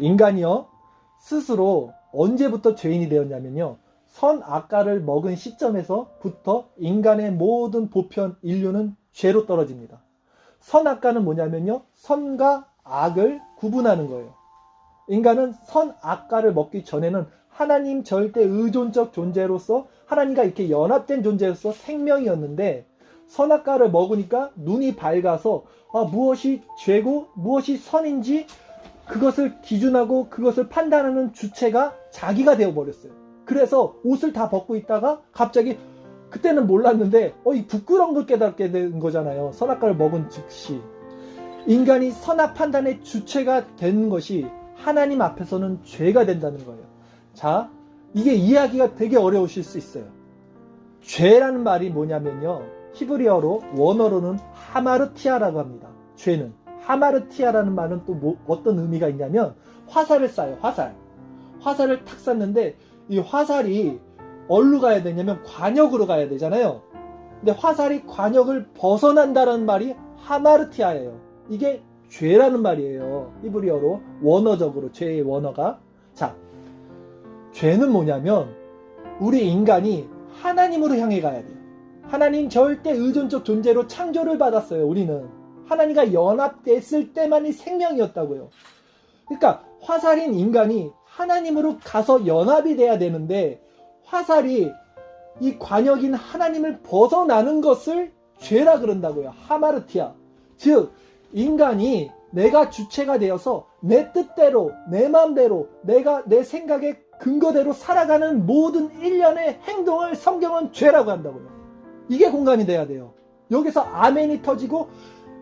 인간이요 스스로 언제부터 죄인이 되었냐면요 선악과를 먹은 시점에서부터 인간의 모든 보편 인류는 죄로 떨어집니다. 선악과는 뭐냐면요 선과 악을 구분하는 거예요. 인간은 선악과를 먹기 전에는 하나님 절대 의존적 존재로서 하나님과 이렇게 연합된 존재로서 생명이었는데 선악과를 먹으니까 눈이 밝아서 아, 무엇이 죄고 무엇이 선인지 그것을 기준하고 그것을 판단하는 주체가 자기가 되어버렸어요. 그래서 옷을 다 벗고 있다가 갑자기 그때는 몰랐는데 어, 이 부끄러운 걸 깨닫게 된 거잖아요. 선악과를 먹은 즉시. 인간이 선악 판단의 주체가 되는 것이 하나님 앞에서는 죄가 된다는 거예요. 자, 이게 이해하기가 되게 어려우실 수 있어요. 죄라는 말이 뭐냐면요. 히브리어로 원어로는 하마르티아라고 합니다. 죄는 하마르티아라는 말은 또 뭐- 어떤 의미가 있냐면 화살을 쏴요. 화살. 화살을 탁 쐈는데 이 화살이 어디로 가야 되냐면 관역으로 가야 되잖아요. 근데 화살이 관역을 벗어난다는 말이 하마르티아예요. 이게 죄라는 말이에요. 히브리어로 원어적으로 죄의 원어가 자 죄는 뭐냐면 우리 인간이 하나님으로 향해 가야 돼요. 하나님 절대 의존적 존재로 창조를 받았어요. 우리는 하나님과 연합됐을 때만이 생명이었다고요. 그러니까 화살인 인간이 하나님으로 가서 연합이 돼야 되는데 화살이 이 관역인 하나님을 벗어나는 것을 죄라 그런다고요. 하마르티아. 즉 인간이 내가 주체가 되어서 내 뜻대로 내 마음대로 내가 내 생각의 근거대로 살아가는 모든 일련의 행동을 성경은 죄라고 한다고요. 이게 공감이 돼야 돼요. 여기서 아멘이 터지고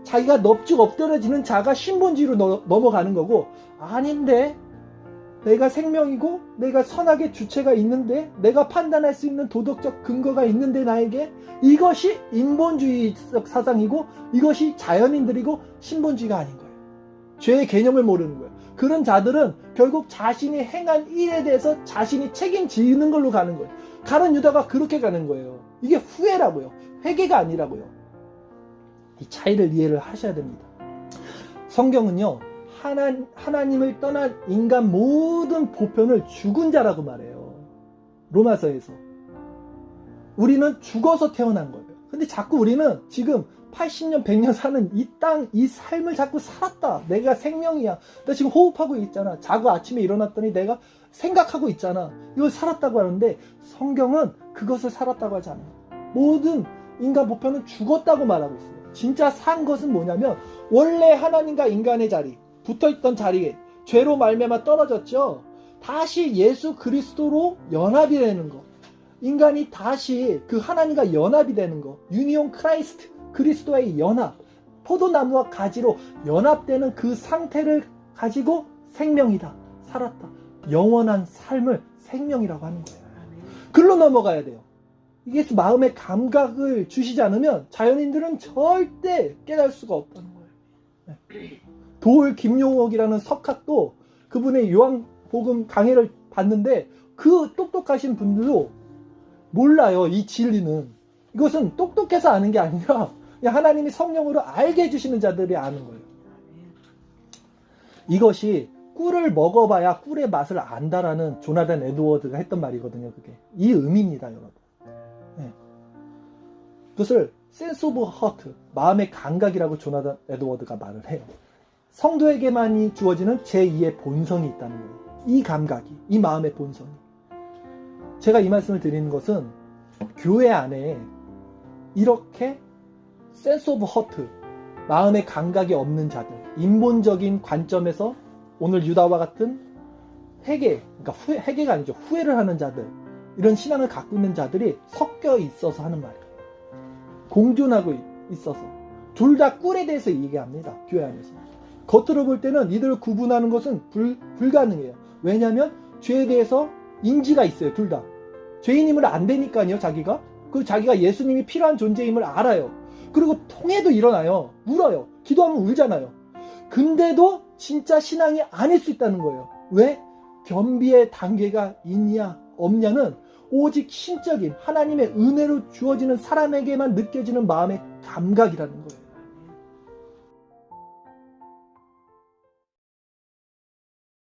자기가 넙죽 엎드려지는 자가 신본주의로 너- 넘어가는 거고 아닌데 내가 생명이고 내가 선악의 주체가 있는데 내가 판단할 수 있는 도덕적 근거가 있는데 나에게 이것이 인본주의적 사상이고 이것이 자연인들이고 신본주의가 아닌 거예요. 죄의 개념을 모르는 거예요. 그런 자들은 결국 자신이 행한 일에 대해서 자신이 책임지는 걸로 가는 거예요. 가론 유다가 그렇게 가는 거예요. 이게 후회라고요. 회개가 아니라고요. 이 차이를 이해를 하셔야 됩니다. 성경은요, 하나, 하나님을 떠난 인간 모든 보편을 죽은 자라고 말해요. 로마서에서. 우리는 죽어서 태어난 거예요. 근데 자꾸 우리는 지금 80년, 100년 사는 이 땅, 이 삶을 자꾸 살았다. 내가 생명이야. 나 지금 호흡하고 있잖아. 자고 아침에 일어났더니 내가 생각하고 있잖아. 이걸 살았다고 하는데 성경은 그것을 살았다고 하지 않아요. 모든 인간 보편은 죽었다고 말하고 있어요. 진짜 산 것은 뭐냐면 원래 하나님과 인간의 자리, 붙어 있던 자리에 죄로 말미암아 떨어졌죠. 다시 예수 그리스도로 연합이 되는 것. 인간이 다시 그 하나님과 연합이 되는 것. 유니온 크라이스트 그리스도의 연합. 포도나무와 가지로 연합되는 그 상태를 가지고 생명이다. 살았다. 영원한 삶을 생명이라고 하는 거예요. 글로 넘어가야 돼요. 이게 마음의 감각을 주시지 않으면 자연인들은 절대 깨달을 수가 없다는 거예요. 네. 도울 김용옥이라는 석학도 그분의 요한복음 강해를 봤는데 그 똑똑하신 분들도 몰라요. 이 진리는. 이것은 똑똑해서 아는 게 아니라 하나님이 성령으로 알게 해주시는 자들이 아는 거예요. 이것이 꿀을 먹어봐야 꿀의 맛을 안다라는 조나단 에드워드가 했던 말이거든요. 그게 이 의미입니다, 여러분. 네. 그것을 sense of heart, 마음의 감각이라고 조나단 에드워드가 말을 해요. 성도에게만이 주어지는 제2의 본성이 있다는 거예요. 이 감각이, 이 마음의 본성이. 제가 이 말씀을 드리는 것은 교회 안에 이렇게 sense of heart, 마음의 감각이 없는 자들, 인본적인 관점에서 오늘 유다와 같은 회개, 그러니까 후회, 회개가 아니죠. 후회를 하는 자들, 이런 신앙을 갖고 있는 자들이 섞여 있어서 하는 말이에요. 공존하고 있어서. 둘 다 꿀에 대해서 얘기합니다. 교회 안에서. 겉으로 볼 때는 이들을 구분하는 것은 불, 불가능해요. 왜냐하면 죄에 대해서 인지가 있어요. 둘 다. 죄인임을 안 되니까요. 자기가. 그 자기가 예수님이 필요한 존재임을 알아요. 그리고 통해도 일어나요. 울어요. 기도하면 울잖아요. 근데도 진짜 신앙이 아닐 수 있다는 거예요. 왜? 겸비의 단계가 있냐 없냐는 오직 신적인 하나님의 은혜로 주어지는 사람에게만 느껴지는 마음의 감각이라는 거예요.